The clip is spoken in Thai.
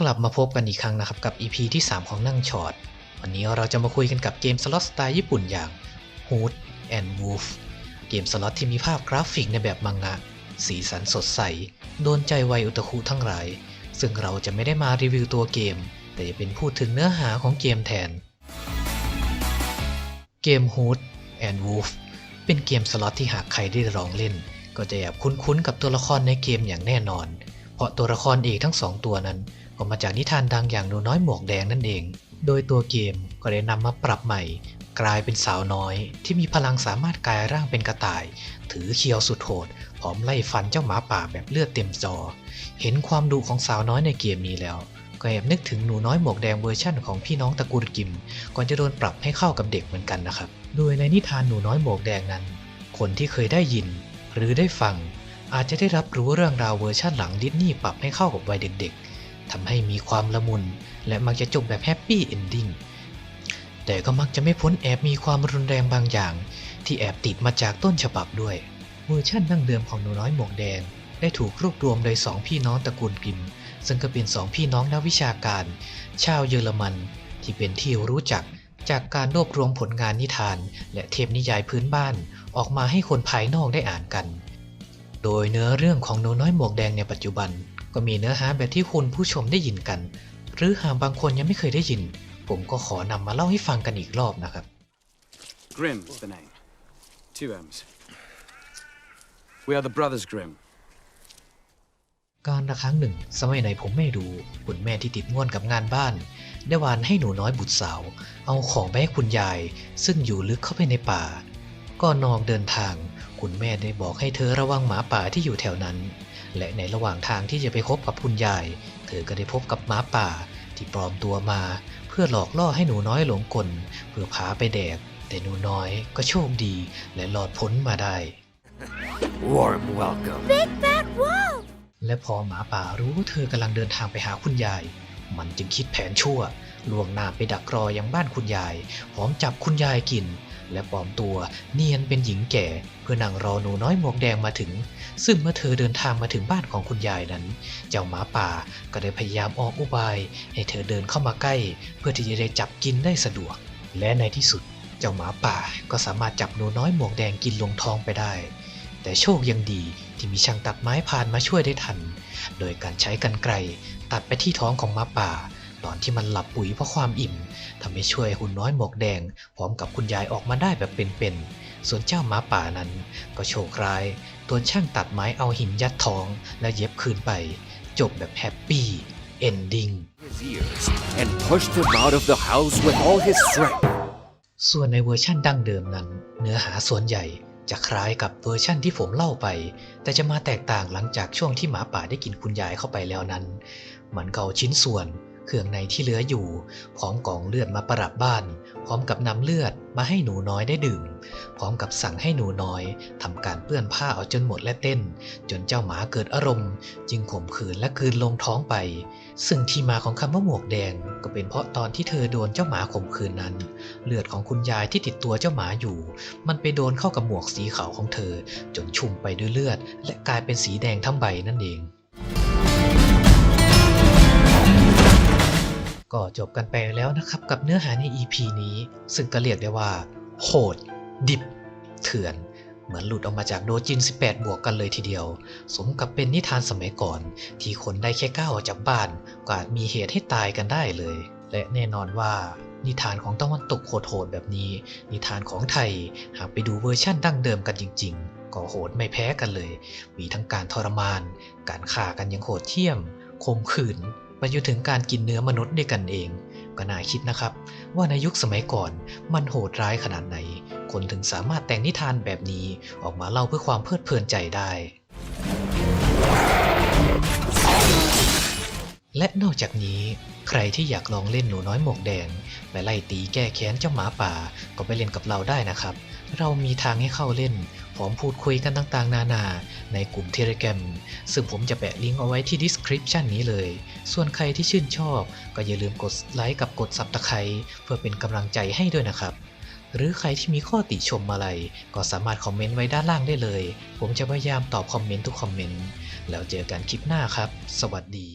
กลับมาพบกันอีกครั้งนะครับกับ EP ที่ 3 ของนั่งช็อตวันนี้เราจะมาคุยกันกับเกมสล็อตสไตล์ญี่ปุ่นอย่าง Hood and Wolf เกมสล็อตที่มีภาพกราฟิกในแบบมังงะ สีสันสดใส โดนใจวัยอุตคุทั้งหลาย ซึ่งเราจะไม่ได้มารีวิวตัวเกม แต่จะเป็นพูดถึงเนื้อหาของเกมแทน เกม Hood and Wolf เป็นเกมสล็อตที่หากใครได้ลองเล่น ก็จะแอบคุ้นๆกับตัวละครในเกมอย่างแน่นอน เพราะตัวละครเอกทั้งสองตัวนั้น ก็มาจากนิทานดังอย่างหนูน้อยหมวกแดงนั่นเอง โดยตัวเกมก็ได้นำมาปรับใหม่ กลายเป็นสาวน้อย ที่มีพลังสามารถกลายร่างเป็นกระต่าย ถือเคียวสุดโหดพร้อมไล่ฟันเจ้าหมาป่าแบบเลือดเต็มจอ เห็นความดุของสาวน้อยในเกมนี้แล้ว ก็แอบนึกถึงหนูน้อยหมวกแดงเวอร์ชั่นของพี่น้องตระกูลกิม ก่อนจะโดนปรับให้เข้ากับเด็กเหมือนกันนะครับ โดยในนิทานหนูน้อยหมวกแดงนั้น คนที่เคยได้ยิน หรือได้ฟังอาจจะได้รับรู้เรื่องราวเวอร์ชั่นหลังดิสนีย์ปรับให้เข้ากับวัยเด็กๆ ทำให้มีความละมุน และมักจะจบแบบแฮปปี้เอนดิ้งแต่ก็มักจะไม่พ้นแอบมีความรุนแรงบางอย่าง ที่แอบติดมาจากต้นฉบับด้วยเวอร์ชั่นดั้งเดิมของหนูน้อยหมวกแดง ได้ถูกรวบรวมโดยสองพี่น้องตระกูลกิม ซึ่งก็เป็นสองพี่น้องนักวิชาการ ชาวเยอรมัน ที่เป็นที่รู้จักจากการรวบรวมผลงานนิทาน และเทพนิยายพื้นบ้านออกมาให้คนภายนอกได้อ่านกัน โดยเนื้อเรื่องของหนูน้อยหมวกแดงในปัจจุบัน ก็มีเนื้อหาแบบที่คุณผู้ชมได้ยินกัน หรือหากบางคนยังไม่เคยได้ยิน ผมก็ขอนำมาเล่าให้ฟังกันอีกรอบนะครับ Grimm is the name. Two M's. We are the Brothers Grimm. การละครั้งหนึ่ง สมัยไหนผมไม่รู้คุณแม่ที่ติดง่วนกับงานบ้าน ได้วานให้หนูน้อยบุตรสาว เอาของไปให้คุณยาย ซึ่งอยู่ลึกเข้าไปในป่าก่อนนอกเดินทาง คุณแม่ได้บอกให้เธอระวังหมาป่าที่อยู่แถวนั้น และในระหว่างทางที่จะไปพบกับคุณยาย เธอก็ได้พบกับหมาป่าที่ปลอมตัวมา เพื่อหลอกล่อให้หนูน้อยหลงกล เพื่อพาไปแดก แต่หนูน้อยก็โชคดีและรอดพ้นมาได้ Warm welcome. Wolf! และพอหมาป่ารู้ว่าเธอกำลังเดินทางไปหาคุณยาย มันจึงคิดแผนชั่วล่วงหน้าไปดักรอยังบ้านคุณยาย พร้อมจับคุณยายกิน และปลอมตัวเนียนเป็นหญิงแก่ เพื่อนั่งรอหนูน้อยหมวกแดงมาถึง ซึ่งเมื่อเธอเดินทางมาถึงบ้านของคุณยายนั้น เจ้าหมาป่าก็ได้พยายามออกอุบาย ให้เธอเดินเข้ามาใกล้ เพื่อที่จะได้จับกินได้สะดวก และในที่สุด เจ้าหมาป่าก็สามารถจับหนูน้อยหมวกแดงกินลงท้องไปได้ แต่โชคยังดีที่มีช่างตัดไม้ผ่านมาช่วยได้ทัน โดยการใช้กันไกรตัดไปที่ท้องของหมาป่า ตอนที่มันหลับปุ๋ยเพราะความอิ่มทำให้ช่วยหุ่นน้อยหมวกแดง พร้อมกับคุณยายออกมาได้แบบเป็นๆ ส่วนเจ้าหมาป่านั้น ก็โชคร้ายโดนช่างตัดไม้เอาหินยัดท้อง และเย็บคืนไป จบแบบแฮปปี้เอนดิ้ง His ears and pushed him out of the house with all his strength. ส่วนในเวอร์ชั่นดั้งเดิมนั้น เนื้อหาส่วนใหญ่จะคล้ายกับเวอร์ชั่นที่ผมเล่าไป แต่จะมาแตกต่างหลังจากช่วงที่หมาป่าได้กินคุณยายเข้าไปแล้วนั้น มันก็เอาชิ้นส่วน เครื่องในที่เหลืออยู่ พร้อมกองเลือดมาประดับบ้าน พร้อมกับนำเลือดมาให้หนูน้อยได้ดื่ม พร้อมกับสั่งให้หนูน้อยทำการเปื้อนผ้าเอาจนหมดและเต้น จนเจ้าหมาเกิดอารมณ์ จึงข่มขืนและคืนลงท้องไป ซึ่งที่มาของคำว่าหมวกแดง ก็เป็นเพราะตอนที่เธอโดนเจ้าหมาข่มขืนนั้น เลือดของคุณยายที่ติดตัวเจ้าหมาอยู่ มันไปโดนเข้ากับหมวกสีขาวของเธอ จนชุ่มไปด้วยเลือด และกลายเป็นสีแดงทั้งใบนั่นเอง ก็จบกันไปแล้วนะครับกับเนื้อหาใน EP นี้ ซึ่งก็เรียกได้ว่า โหด ดิบ เถื่อน เหมือนหลุดออกมาจากโดจิน 18 บวกกันเลยทีเดียว สมกับเป็นนิทานสมัยก่อน ที่คนได้แค่ก้าวออกจากบ้านก็อาจมีเหตุให้ตายกันได้เลย และแน่นอนว่านิทานของตะวันตกโหดๆแบบนี้ นิทานของไทยหากไปดูเวอร์ชั่นดั้งเดิมกันจริง ๆ ก็โหดไม่แพ้กันเลย มีทั้งการทรมาน การฆ่ากันอยังโหดเที่ยมข่มขืน ไปจนถึงการกินเนื้อมนุษย์ด้วยกันเอง ก็น่าคิดนะครับ ว่าในยุคสมัยก่อนมันโหดร้ายขนาดไหน คนถึงสามารถแต่งนิทานแบบนี้ออกมาเล่าเพื่อความเพลิดเพลินใจได้ และนอกจากนี้ใครที่อยากลองเล่นหนูน้อยหมวกแดงไปไล่ตีแก้แค้นเจ้าหมาป่าก็ไปเล่นกับเราได้นะครับ เรามีทางให้เข้าเล่น พร้อมพูดคุยกันต่างๆ นานา ในกลุ่มเทเลแกรมซึ่งผมจะแปะลิงก์เอาไว้ที่ description นี้เลย ส่วนใครที่ชื่นชอบก็อย่าลืมกดไลค์กับกด subscribe เพื่อเป็นกำลังใจให้ด้วยนะครับ หรือใครที่มีข้อติชมอะไร ก็สามารถคอมเมนต์ไว้ด้านล่างได้เลย ผมจะพยายามตอบคอมเมนต์ทุกคอมเมนต์แล้วเจอกันคลิปหน้าครับ สวัสดี